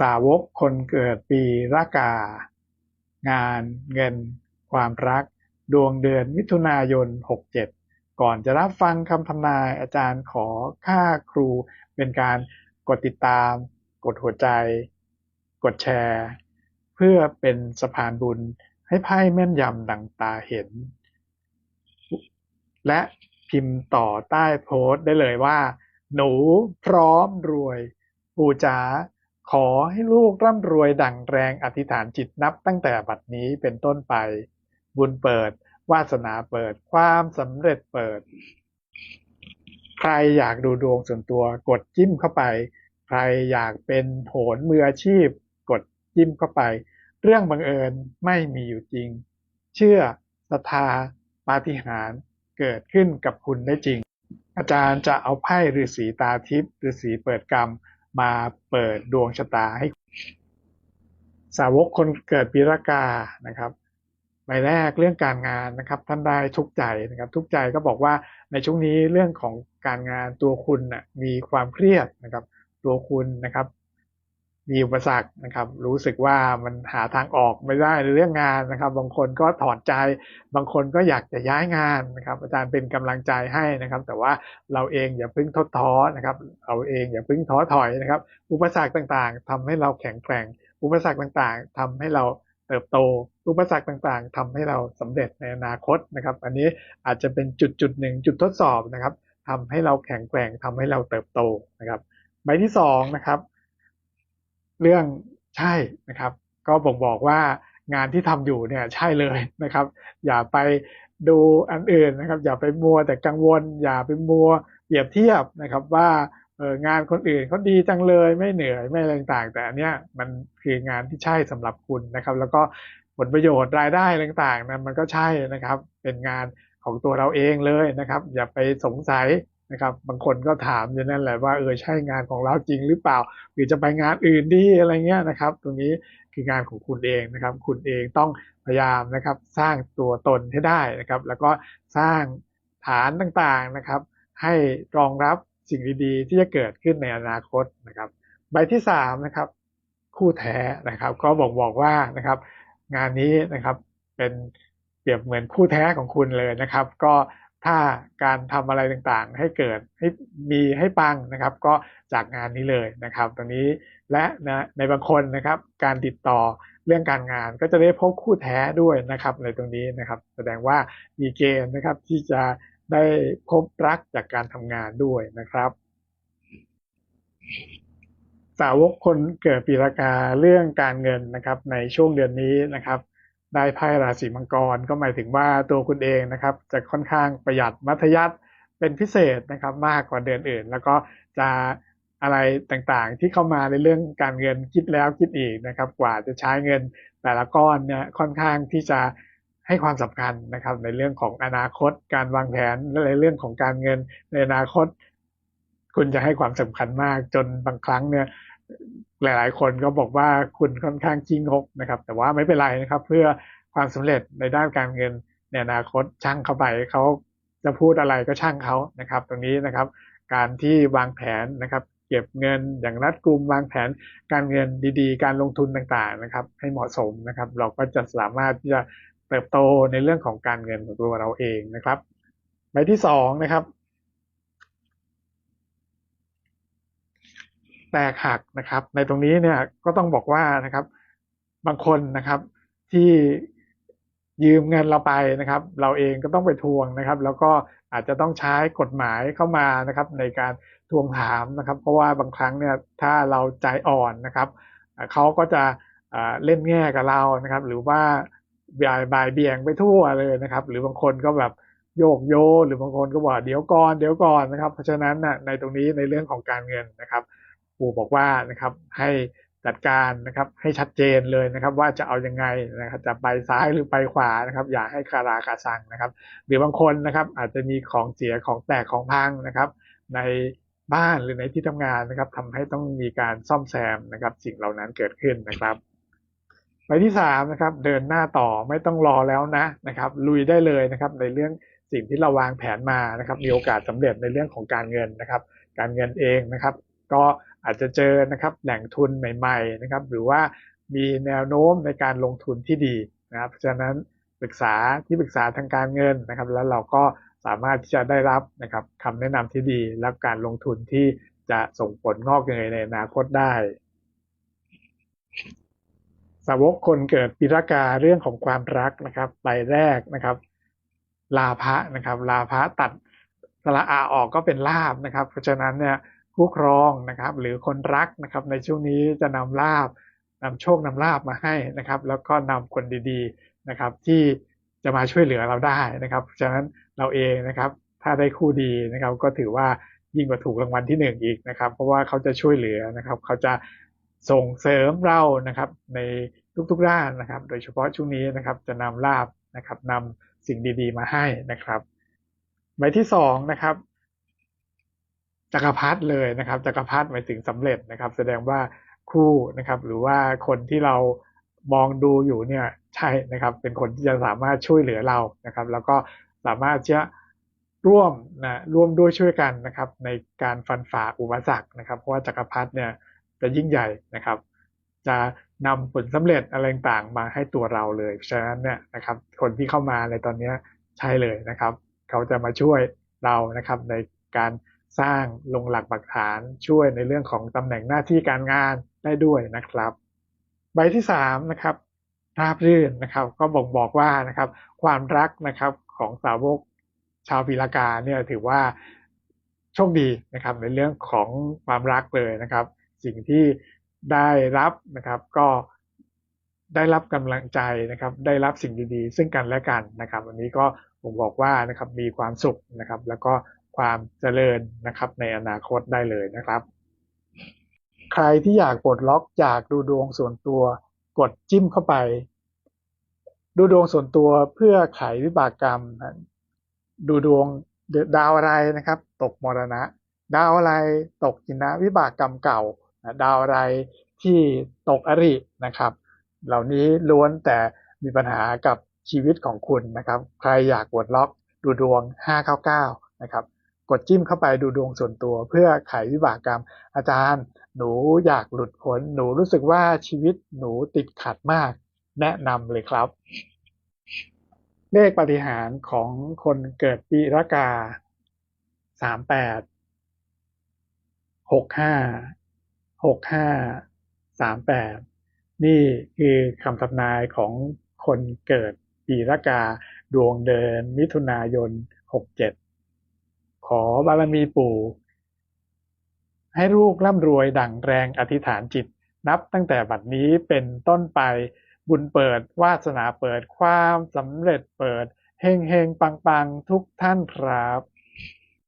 สาวกคนเกิดปีละกา งาน เงิน ความรัก ดวงเดือนมิถุนายน67ก่อนจะรับฟังคำทำนาย อาจารย์ขอค่าครูเป็นการกดติดตาม กดหัวใจ กดแชร์ เพื่อเป็นสะพานบุญให้ไพ่แม่นยำดังตาเห็น และพิมพ์ต่อใต้โพสต์ได้เลยว่า หนูพร้อมรวย ปู่จ๋าขอให้ลูกร่ำรวยดั่งแรงอธิษฐานจิตนับตั้งแต่บัดนี้เป็นต้นไป บุญเปิด วาสนาเปิด ความสำเร็จเปิด ใครอยากดูดวงส่วนตัวกดจิ้มเข้าไป ใครอยากเป็นโหนมืออาชีพ กดจิ้มเข้าไป เรื่องบังเอิญไม่มีอยู่จริง เชื่อศรัทธาปาฏิหาริย์เกิดขึ้นกับคุณได้จริง อาจารย์จะเอาไพ่ฤาษีตาทิพย์ฤาษีเปิดกรรม มาเปิดดวงชะตาให้ สาวกคนเกิดปีรากานะครับใบแรกเรื่องการงานนะครับท่านได้ทุกใจนะครับ ทุกใจก็บอกว่าในช่วงนี้เรื่องของการงานตัวคุณนะมีความเครียดนะครับ ตัวคุณนะครับ มีอุปสรรคนะครับ รู้สึกว่ามันหาทางออกไม่ได้ในเรื่องงานนะครับ บางคนก็ถอดใจ บางคนก็อยากจะย้ายงานนะครับ อาจารย์เป็นกำลังใจให้นะครับ แต่ว่าเราเองอย่าเพิ่งท้อท้อนะครับ เราเองอย่าเพิ่งท้อถอยนะครับ อุปสรรคต่างๆทำให้เราแข็งแกร่ง อุปสรรคต่างๆทำให้เราเติบโต อุปสรรคต่างๆทำให้เราสำเร็จในอนาคตนะครับ อันนี้อาจจะเป็นจุดจุดหนึ่งจุดทดสอบนะครับทำให้เราแข็งแกร่งทำให้เราเติบโตนะครับใบที่สองนะครับ เรื่องใช่นะครับ ก็บอกบอกว่างานที่ทำอยู่เนี่ยใช่เลยนะครับ อย่าไปดูอันอื่นนะครับ อย่าไปมัวแต่กังวล อย่าไปมัวเปรียบเทียบนะครับว่าเอองานคนอื่นเขาดีจังเลยไม่เหนื่อยไม่อะไรต่างแต่อันเนี้ยมันคืองานที่ใช่สำหรับคุณนะครับ แล้วก็ผลประโยชน์รายได้ต่างๆนะมันก็ใช่นะครับ เป็นงานของตัวเราเองเลยนะครับ อย่าไปสงสัย นะครับ บางคนก็ถามอย่างนั้นแหละว่าเออใช่งานของเราจริงหรือเปล่า หรือจะไปงานอื่นดีอะไรเงี้ยนะครับ ตรงนี้คืองานของคุณเองนะครับ คุณเองต้องพยายามนะครับ สร้างตัวตนให้ได้นะครับ แล้วก็สร้างฐานต่างๆนะครับ ให้รองรับสิ่งดีๆ ที่จะเกิดขึ้นในอนาคตนะครับ ใบที่สามนะครับ คู่แท้นะครับ ก็บอกบอกว่านะครับ งานนี้นะครับเป็นเปรียบเหมือนคู่แท้ของคุณเลยนะครับ ก็ ถ้าการทำอะไรต่างๆ ให้เกิดให้มีให้ปังนะครับ ก็จากงานนี้เลยนะครับตรงนี้และนะในบางคนนะครับ การติดต่อเรื่องการงานก็จะได้พบคู่แท้ด้วยนะครับ ในตรงนี้นะครับ แสดงว่ามีเกณฑ์นะครับที่จะได้พบรักจากการทำงานด้วยนะครับ สาวกคนเกิดปีละกาเรื่องการเงินนะครับ ในช่วงเดือนนี้นะครับ ได้ไพ่ราศีมังกร ก็หมายถึงว่าตัวคุณเองนะครับ จะค่อนข้างประหยัดมัธยัติเป็นพิเศษนะครับมากกว่าเดือนอื่น แล้วก็จะอะไรต่างๆ ที่เข้ามาในเรื่องการเงินคิดแล้วคิดอีกนะครับ กว่าจะใช้เงินแต่ละก้อนเนี่ยค่อนข้างที่จะให้ความสำคัญนะครับ ในเรื่องของอนาคต การวางแผนและในเรื่องของการเงินในอนาคต คุณจะให้ความสำคัญมากจนบางครั้งเนี่ย หลายๆ คนก็บอกว่าคุณค่อนข้างขี้งกนะครับ แต่ว่าไม่เป็นไรนะครับ เพื่อความสำเร็จในด้านการเงินในอนาคตช่างเข้าไปเขาจะพูดอะไรก็ช่างเขานะครับ ตรงนี้นะครับ การที่วางแผนนะครับ เก็บเงินอย่างรัดกุมวางแผนการเงินดีๆ การลงทุนต่างๆนะครับ ให้เหมาะสมนะครับ เราก็จะสามารถที่จะเติบโตในเรื่องของการเงินของตัวเราเองนะครับใบที่สองนะครับ แตกหักนะครับ ในตรงนี้เนี่ยก็ต้องบอกว่านะครับ บางคนนะครับที่ยืมเงินเราไปนะครับ เราเองก็ต้องไปทวงนะครับ แล้วก็อาจจะต้องใช้กฎหมายเข้ามานะครับ ในการทวงถามนะครับ เพราะว่าบางครั้งเนี่ยถ้าเราใจอ่อนนะครับเขาก็จะเล่นแง่กับเรานะครับ หรือว่าบายบายเบี่ยงไปทั่วเลยนะครับ หรือบางคนก็แบบโยกโย หรือบางคนก็บอกเดี๋ยวก่อนเดี๋ยวก่อนนะครับ เพราะฉะนั้นนะในตรงนี้ในเรื่องของการเงินนะครับ ปู่บอกว่านะครับให้จัดการนะครับให้ชัดเจนเลยนะครับ ว่าจะเอายังไงนะครับจะไปซ้ายหรือไปขวานะครับ อย่าให้คาราคาซังนะครับ หรือบางคนนะครับอาจจะมีของเสียของแตกของพังนะครับ ในบ้านหรือในที่ทำงานนะครับทำให้ต้องมีการซ่อมแซมนะครับ สิ่งเหล่านั้นเกิดขึ้นนะครับใบที่สามนะครับเดินหน้าต่อไม่ต้องรอแล้วนะนะครับ ลุยได้เลยนะครับในเรื่องสิ่งที่เราวางแผนมานะครับ มีโอกาสสำเร็จในเรื่องของการเงินนะครับ การเงินเองนะครับ ก็ อาจจะเจอนะครับแหล่งทุนใหม่ๆนะครับหรือว่ามีแนวโน้มในการลงทุนที่ดีนะครับเพราะฉะนั้นปรึกษาที่ปรึกษาทางการเงินนะครับ แล้วเราก็สามารถที่จะได้รับนะครับคำแนะนำที่ดีและการลงทุนที่จะส่งผลงอกเงยในอนาคตได้สาวกคนเกิดปีรากาเรื่องของความรักนะครับใบแรกนะครับ ลาภะนะครับ ลาภะตัดสระอาออกก็เป็นลาบนะครับ เพราะฉะนั้นเนี่ย ผู้ครองนะครับหรือคนรักนะครับในช่วงนี้จะนำลาบนำโชคนำลาบมาให้นะครับแล้วก็นำคนดีๆนะครับที่จะมาช่วยเหลือเราได้นะครับฉะนั้นเราเองนะครับถ้าได้คู่ดีนะครับก็ถือว่ายิ่งกว่าถูกรางวัลที่หนึ่งอีกนะครับ เพราะว่าเขาจะช่วยเหลือนะครับ เขาจะส่งเสริมเรานะครับในทุกๆด้านนะครับ โดยเฉพาะช่วงนี้นะครับจะนำลาบนะครับนำสิ่งดีๆ มาให้นะครับใบที่สองนะครับ จักรพรรดิเลยนะครับจักรพรรดิหมายถึงสำเร็จนะครับ แสดงว่าคู่นะครับ หรือว่าคนที่เรามองดูอยู่เนี่ยใช่นะครับ เป็นคนที่จะสามารถช่วยเหลือเรานะครับ แล้วก็สามารถจะร่วมนะร่วมด้วยช่วยกันนะครับ ในการฟันฝ่าอุปสรรคนะครับ เพราะว่าจักรพรรดิเนี่ยจะยิ่งใหญ่นะครับ จะนำผลสำเร็จอะไรต่างมาให้ตัวเราเลยฉะนั้นเนี่ยนะครับ คนที่เข้ามาในตอนนี้ใช่เลยนะครับ เขาจะมาช่วยเรานะครับในการ สร้างลงหลักปักฐานช่วยในเรื่องของตำแหน่งหน้าที่การงานได้ด้วยนะครับ ใบที่สามนะครับราบรื่นนะครับ ก็บ่งบอกว่านะครับ ความรักนะครับของสาวกชาวพิลากาเนี่ยถือว่าโชคดีนะครับ ในเรื่องของความรักเลยนะครับ สิ่งที่ได้รับนะครับก็ได้รับกำลังใจนะครับ ได้รับสิ่งดีๆ ซึ่งกันและกันนะครับ วันนี้ก็ผมบอกว่านะครับมีความสุขนะครับ แล้วก็ ความเจริญนะครับ ในอนาคตได้เลยนะครับ ใครที่อยากปลดล็อกอยากดูดวงส่วนตัวกดจิ้มเข้าไป ดูดวงส่วนตัวเพื่อไขวิบากกรรม ดูดวงดาวอะไรนะครับ ตกมรณะ ดาวอะไรตกจินะวิบากกรรมเก่า ดาวอะไรที่ตกอรินะครับ เหล่านี้ล้วนแต่มีปัญหากับชีวิตของคุณนะครับ ใครอยากกดล็อกดูดวง 599 นะครับ กดจิ้มเข้าไปดูดวงส่วนตัว เพื่อไขวิบากกรรม อาจารย์ หนูอยากหลุดพ้นหนูรู้สึกว่าชีวิตหนูติดขัดมาก แนะนำเลยครับ เลขปฏิหารของคนเกิดปีรากา38 65 65 38นี่คือคำทำนายของคนเกิดปีรากาดวงเดินมิถุนายน67 ขอบารมีปู่ ให้ลูกร่ำรวยดั่งแรงอธิษฐานจิต นับตั้งแต่บัดนี้เป็นต้นไปบุญเปิด วาสนาเปิดความสำเร็จเปิดเฮงเฮงปังปังทุกท่านครับ